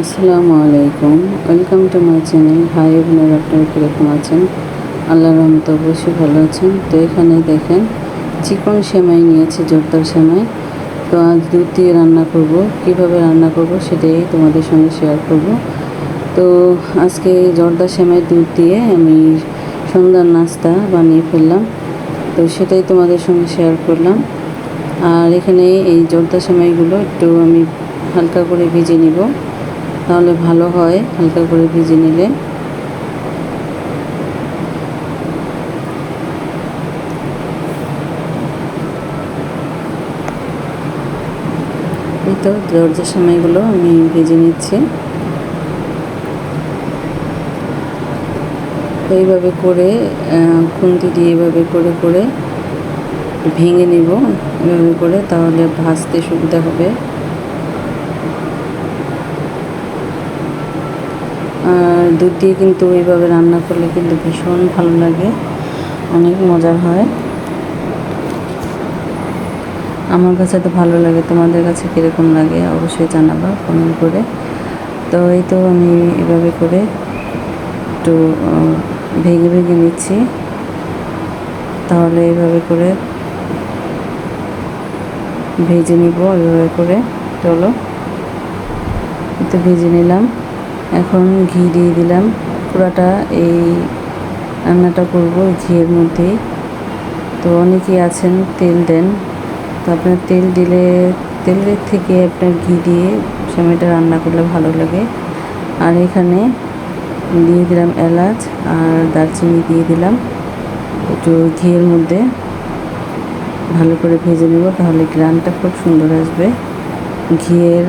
আসসালামু আলাইকুম। Welcome to my channel hi বোনের আপনারা কীরকম আছেন? আল্লাহ রহমত অবশ্যই ভালো আছেন। তো এখানে দেখেন, চিকন সেমাই নিয়েছি, জোরদার সেমাই। তো আজ দুধ দিয়ে রান্না করব। কীভাবে রান্না করব সেটাই তোমাদের সঙ্গে শেয়ার করব। তো আজকে জর্দা সেমাই দুধ দিয়ে আমি সন্ধ্যার নাস্তা বানিয়ে ফেললাম। তো সেটাই তোমাদের সঙ্গে শেয়ার করলাম। আর এখানে এই জর্দা সেমাইগুলো একটু আমি হালকা করে ভেজে নিব। তাহলে ভালো হয়, হালকা করে ভেজে নিলে। এই তো দরজার সময়গুলো আমি ভেজে নিচ্ছি। এইভাবে করে খুন্তি দিয়ে এভাবে করে করে ভেঙে নিব। এভাবে করে তাহলে ভাজতে সুবিধা হবে আর দুধ দিয়ে কিন্তু এইভাবে রান্না করলে কিন্তু ভীষণ ভালো লাগে। অনেক মজার হয়। আমার কাছে তো ভালো লাগে, তোমাদের কাছে কীরকম লাগে অবশ্যই জানাবা কমেন্ট করে। তো এই তো আমি এভাবে করে একটু ভেঙে ভেঙে নিচ্ছি। তাহলে এইভাবে করে ভেজে নিব এভাবে করে। চলো, একটু ভেজে নিলাম। এখন ঘি দিয়ে দিলাম। পুরাটা এই রান্নাটা করব ঘিয়ের মধ্যেই। তো অনেকেই আছেন, তেল দেন। তো আপনার তেল দিলে, তেলের থেকে আপনার ঘি দিয়ে সেমাইটা রান্না করলে ভালো লাগে। আর এখানে দিয়ে দিলাম এলাচ আর দারচিনি দিয়ে দিলাম। একটু ঘিয়ের মধ্যে ভালো করে ভেজে নেব, তাহলে গ্রানটা খুব সুন্দর আসবে। ঘিয়ের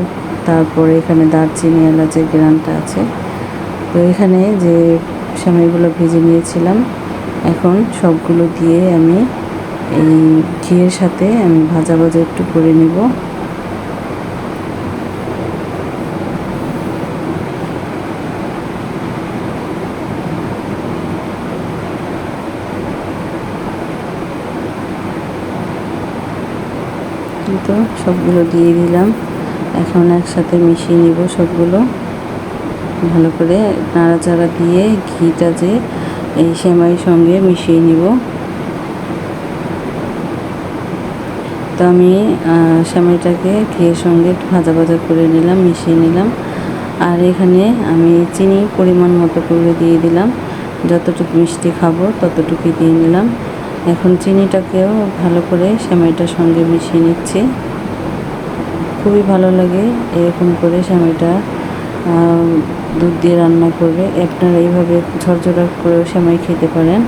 তারপরে এখানে দারচিনি, এলাচের গ্রানটা আছে। তো এখানে যে সেমাইগুলো ভেজে নিয়েছিলাম, এখন সবগুলো দিয়ে আমি এই ঘিয়ের সাথে আমি ভাজা ভাজা একটু করে নেব। তো সবগুলো দিয়ে দিলাম। এখন একসাথে মিশিয়ে নিব সবগুলো। ভালো করে নাড়াচাড়া দিয়ে ঘিটা যে এই সেমাই সঙ্গে মিশিয়ে নিব। তো আমি সেমাইটাকে ঘিয়ের সঙ্গে ভাজা ভাজা করে নিলাম, মিশিয়ে নিলাম। আর এখানে আমি চিনি পরিমাণ মতো করে দিয়ে দিলাম। যতটুকু মিষ্টি খাব ততটুকুই দিয়ে নিলাম। এখন চিনিটাকেও ভালো করে সেমাইটার সঙ্গে মিশিয়ে নিচ্ছি। খুবই ভালো লাগে এরকম করে স্বামীটা দুধ দিয়ে রান্না করবে। আপনারা এইভাবে ঝরঝরা করেও সেমাই খেতে পারেন।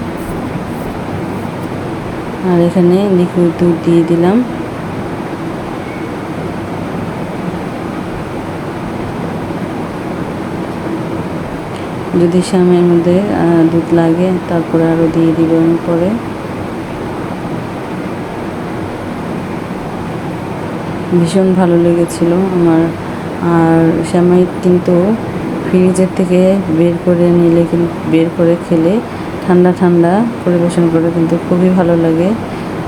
আর এখানে লিকুইড দুধ দিয়ে দিলাম। যদি শ্যামের মধ্যে দুধ লাগে, তারপরে আরও দিয়ে দিব আমি পরে। ভীষণ ভালো লেগেছিল আমার। আর শ্যামাই কিন্তু ফ্রিজের থেকে বের করে নিলে কিন্তু বের করে খেলে ঠান্ডা ঠান্ডা পরিবেশন করে কিন্তু খুবই ভালো লাগে।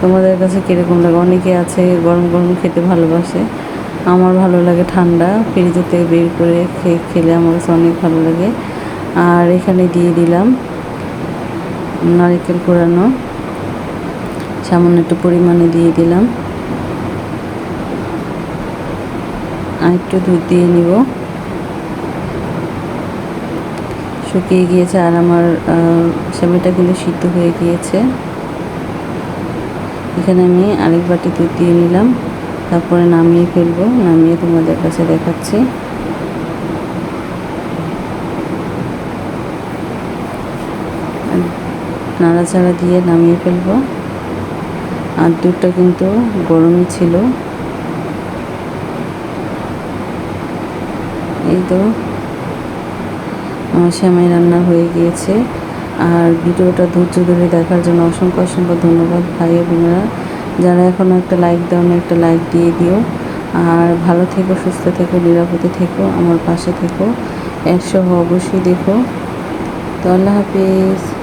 তোমাদের কাছে কীরকম লাগে? অনেকে আছে গরম গরম খেতে ভালোবাসে। আমার ভালো লাগে ঠান্ডা, ফ্রিজের থেকে বের করে খেয়ে খেলে আমার কাছে অনেক ভালো লাগে। আর এখানে দিয়ে দিলাম নারিকেল কোরানো সামান্য একটু পরিমাণে দিয়ে দিলাম। আর একটু দুধ দিয়ে নিব। শুকিয়ে গিয়েছে আর আমার সেমাইটা সিদ্ধ হয়ে গিয়েছে। এখানে আমি আরেক বাটি দুধ দিয়ে নিলাম। তারপরে নামিয়ে ফেলব, নামিয়ে তোমাদের কাছে দেখাচ্ছি। নাড়াচাড়া দিয়ে নামিয়ে ফেলব। আর দুধটা কিন্তু গরমই ছিল। এই তো। শ্যামাই রান্না হয়ে গিয়েছে। আর ভিডিওটা ধৈর্য ধরে দেখার জন্য অসংখ্য অসংখ্য ধন্যবাদ ভাই বোনেরা। যারা এখনও একটা লাইক দাও না, একটা লাইক দিয়ে দিও। আর ভালো থেকো, সুস্থ থেকো, নিরাপদে থেকো, আমার পাশে থেকো। একশো অবশ্যই দেখো। তো আল্লাহ হাফিজ।